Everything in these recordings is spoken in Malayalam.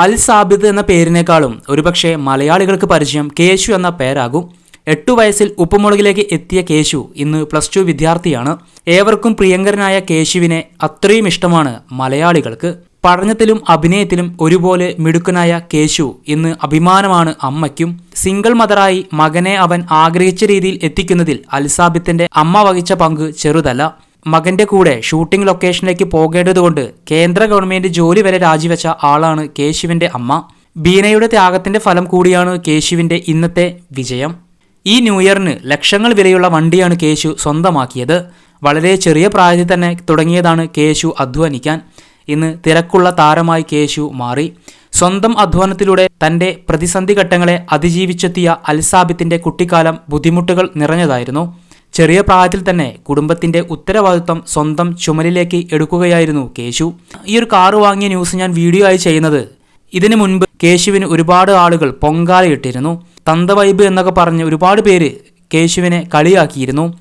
അൽ സാബിദ് എന്ന പേരിനേക്കാളും ഒരുപക്ഷെ മലയാളികൾക്ക് പരിചയം കേശു എന്ന പേരാകും. എട്ടു വയസ്സിൽ ഉപ്പുമുളകിലേക്ക് എത്തിയ കേശു ഇന്ന് പ്ലസ് ടു വിദ്യാർത്ഥിയാണ്. ഏവർക്കും പ്രിയങ്കരനായ കേശുവിനെ അത്രയും ഇഷ്ടമാണ് മലയാളികൾക്ക്. പഠനത്തിലും അഭിനയത്തിലും ഒരുപോലെ മിടുക്കനായ കേശു ഇന്ന് അഭിമാനമാണ് അമ്മയ്ക്കും. സിംഗിൾ മദറായി മകനെ അവൻ ആഗ്രഹിച്ച രീതിയിൽ എത്തിക്കുന്നതിൽ അൽസാബിത്തിന്റെ അമ്മ വഹിച്ച പങ്ക് ചെറുതല്ല. മകന്റെ കൂടെ ഷൂട്ടിംഗ് ലൊക്കേഷനിലേക്ക് പോകേണ്ടതുകൊണ്ട് കേന്ദ്ര ഗവൺമെന്റ് ജോലി വരെ രാജിവെച്ച ആളാണ് കേശുവിന്റെ അമ്മ. ബീനയുടെ ത്യാഗത്തിന്റെ ഫലം കൂടിയാണ് കേശുവിന്റെ ഇന്നത്തെ വിജയം. ഈ ന്യൂ ഇയറിന് ലക്ഷങ്ങൾ വിലയുള്ള വണ്ടിയാണ് കേശു സ്വന്തമാക്കിയത്. വളരെ ചെറിയ പ്രായത്തിൽ തന്നെ തുടങ്ങിയതാണ് കേശു അധ്വാനിക്കാൻ. ഇന്ന് തിരക്കുള്ള താരമായി കേശു മാറി. സ്വന്തം അധ്വാനത്തിലൂടെ തന്റെ പ്രതിസന്ധി ഘട്ടങ്ങളെ അതിജീവിച്ചെത്തിയ അൽസാബിത്തിന്റെ കുട്ടിക്കാലം ബുദ്ധിമുട്ടുകൾ നിറഞ്ഞതായിരുന്നു. ചെറിയ പ്രായത്തിൽ തന്നെ കുടുംബത്തിന്റെ ഉത്തരവാദിത്വം സ്വന്തം ചുമലിലേക്ക് എടുക്കുകയായിരുന്നു കേശു. ഈ ഒരു കാറ് വാങ്ങിയ ന്യൂസ് ഞാൻ വീഡിയോ ആയി ചെയ്യുന്നത്. ഇതിനു മുൻപ് കേശുവിന് ഒരുപാട് ആളുകൾ പൊങ്കാലയിട്ടിരുന്നു തന്തവൈബ് എന്നൊക്കെ പറഞ്ഞ് ഒരുപാട് പേര് കേശുവിനെ കളിയാക്കിയിരുന്നു.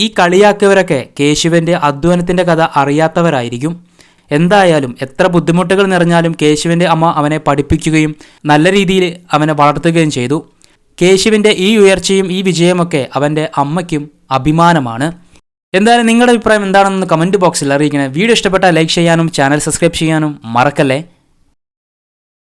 ഈ കളിയാക്കിയവരൊക്കെ കേശുവിന്റെ അധ്വാനത്തിന്റെ കഥ അറിയാത്തവരായിരിക്കും. എന്തായാലും എത്ര ബുദ്ധിമുട്ടുകൾ നിറഞ്ഞാലും കേശുവിന്റെ അമ്മ അവനെ പഠിപ്പിക്കുകയും നല്ല രീതിയിൽ അവനെ വളർത്തുകയും ചെയ്തു. കേശുവിന്റെ ഈ ഉയർച്ചയും ഈ വിജയമൊക്കെ അവന്റെ അമ്മയ്ക്കും അഭിമാനമാണ്. എന്തായാലും നിങ്ങളുടെ അഭിപ്രായം എന്താണെന്ന് കമന്റ് ബോക്സിൽ അറിയിക്കണേ. വീഡിയോ ഇഷ്ടപ്പെട്ടാൽ ലൈക്ക് ചെയ്യാനും ചാനൽ സബ്സ്ക്രൈബ് ചെയ്യാനും മറക്കല്ലേ?